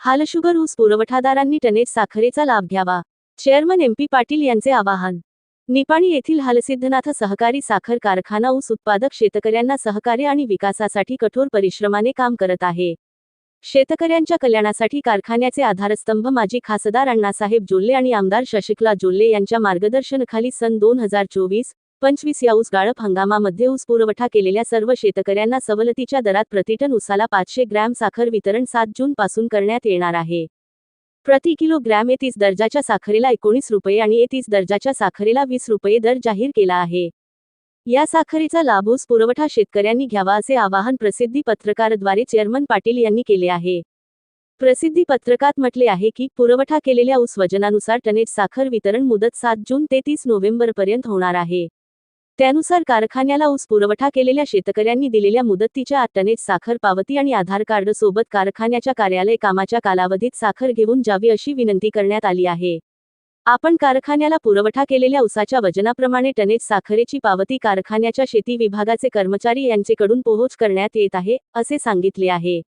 हालशुगर ऊस पुरवठादारांनी टनेज साखरेचा लाभ घ्यावा. चेअरमन एम पी पाटील यांचे आवाहन. निपाणी येथील हालसिद्धनाथ सहकारी साखर कारखाना ऊस उत्पादक शेतकऱ्यांना सहकार्य आणि विकासासाठी कठोर परिश्रमाने काम करत आहे. शेतकऱ्यांच्या कल्याणासाठी कारखान्याचे आधारस्तंभ माजी खासदार अण्णासाहेब जोल्ले आणि आमदार शशिकला जोल्ले यांच्या मार्गदर्शनाखाली सन दोन हजार चोवीस पंचवीस या ऊस गाळप हंगामामध्ये ऊस पुरवठा केलेल्या सर्व शेतकऱ्यांना सवलतीच्या दरात प्रतिटन ऊसाला पाचशे ग्रॅम साखर वितरण सात जून पासून करण्यात येणार आहे. प्रति किलो ग्रॅम एतीस दर्जाच्या साखरेला एकोणीस रुपये आणि एतीस दर्जाच्या साखरेला वीस रुपये दर जाहीर केला आहे. या साखरेचा लाभ ऊस पुरवठा शेतकऱ्यांनी घ्यावा असे आवाहन प्रसिद्धी पत्रकाराद्वारे चेअरमन पाटील यांनी केले आहे. प्रसिद्धी पत्रकात म्हटले आहे की पुरवठा केलेल्या ऊस वजनानुसार टनेज साखर वितरण मुदत सात जून ते तीस नोव्हेंबरपर्यंत होणार आहे. त्यानुसार कारखान्याला ऊस पुरवठा केलेल्या शेतकऱ्यांनी दिलेल्या मुदतीच्या अट्टनेत साखर पावती आणि आधार कार्ड सोबत कारखान्याच्या कार्यालय कामाच्या कालावधीत साखर घेऊन जावी अशी विनंती करण्यात आली आहे. आपण कारखान्याला पुरवठा केलेल्या ऊसाच्या वजनाप्रमाणे टनेज साखरेची पावती कारखान्याच्या शेती विभागाचे कर्मचारी यांचेकडून पोहोच करण्यात येत आहे असे सांगितले आहे.